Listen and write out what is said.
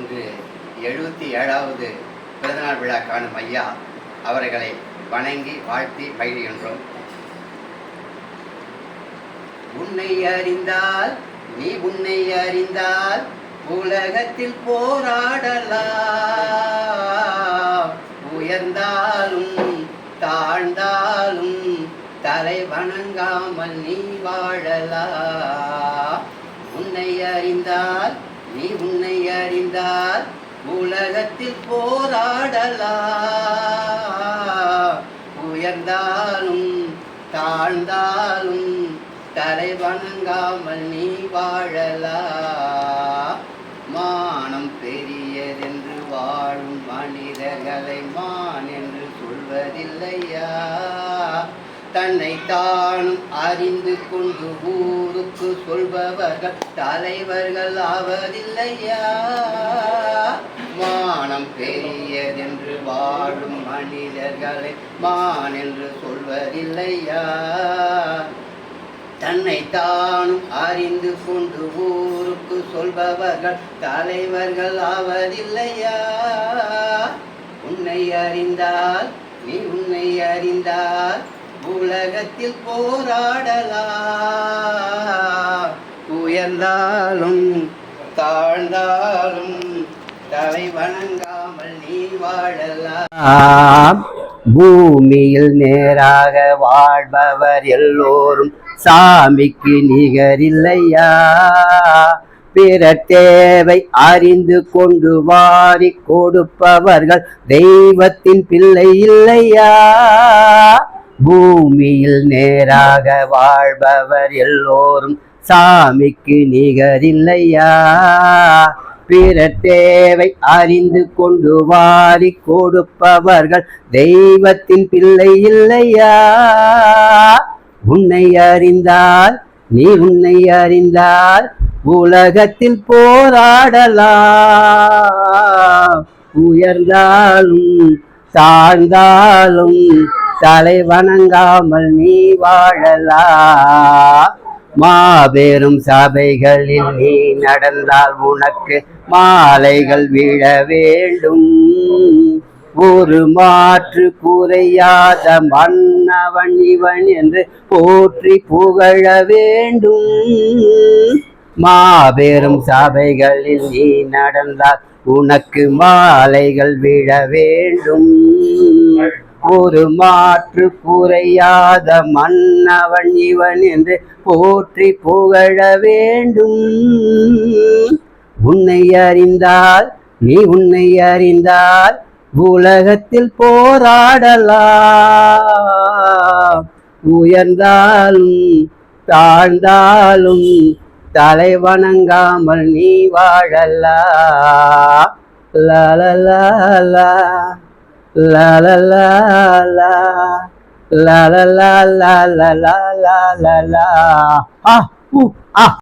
இன்று எழுபத்தி ஏழாவது பிறந்தநாள் விழா காணும் ஐயா அவர்களை வணங்கி வாழ்த்தி பயிர்கின்றோம். உன்னை அறிந்தால் நீ உன்னை அறிந்தால் உலகத்தில் போராடலாம். உயர்ந்தாலும் தாழ்ந்தாலும் தலை வணங்காமல் நீ வாழலாம் உன்னை அறிந்தால் நீ உன்னை உலகத்தில் போராடலாம். உயர்ந்தாலும் தாழ்ந்தாலும் தலை வணங்காமல் நீ வாழலாம். மானம் பெரியதென்று வாழும் மனிதர்களை மான் என்று சொல்வதில்லையா? தன்னை தானும் அறிந்து கொண்டு ஊருக்கு சொல்பவர்கள் தலைவர்கள் ஆவதில்லையா? மானம் பெரியதென்று வாழும் மனிதர்களை மான் என்று சொல்வதில்லையா? தன்னை தானும் அறிந்து கொண்டு ஊருக்கு சொல்பவர்கள் தலைவர்கள் ஆவதில்லையா? உன்னை அறிந்தால் நீ உன்னை அறிந்தால் உலகத்தில் போராடலாம். உயர்ந்தாலும் தாழ்ந்தாலும் தலை வணங்காமல் நீ வாழலாம். பூமியில் நேராக வாழ்பவர் எல்லோரும் சாமிக்கு நிகரில்லையா? பிற தேவை அறிந்து கொண்டு வாரி கொடுப்பவர்கள் தெய்வத்தின் பிள்ளை இல்லையா? பூமியில் நேராக வாழ்பவர் எல்லோரும் சாமிக்கு நிகரில்லையா? பிற தேவை அறிந்து கொண்டு வாரி கொடுப்பவர்கள் தெய்வத்தின் பிள்ளை இல்லையா? உன்னை அறிந்தால் நீ உன்னை அறிந்தால் உலகத்தில் போராடலாம். உயர்ந்தாலும் தாழ்ந்தாலும் தலை வணங்காமல் நீ வாழலா? மாபெரும் சபைகளில் நீ நடந்தால் உனக்கு மாலைகள் விழ வேண்டும். ஒரு மாற்று குறையாத மன்னவன் இவன் என்று போற்றி புகழ வேண்டும். மாபெரும் சபைகளில் நீ நடந்தால் உனக்கு மாலைகள் விழ வேண்டும். ஒரு மாற்று குறையாத மன்னவன் இவன் என்று போற்றி புகழ வேண்டும். உன்னை அறிந்தால் நீ உன்னை அறிந்தால் உலகத்தில் போராடலாம். உயர்ந்தாலும் தாழ்ந்தாலும் தலை வணங்காமல் நீ வாழலாம். La la la la. La la la la la la la la la. Ah, ooh, ah.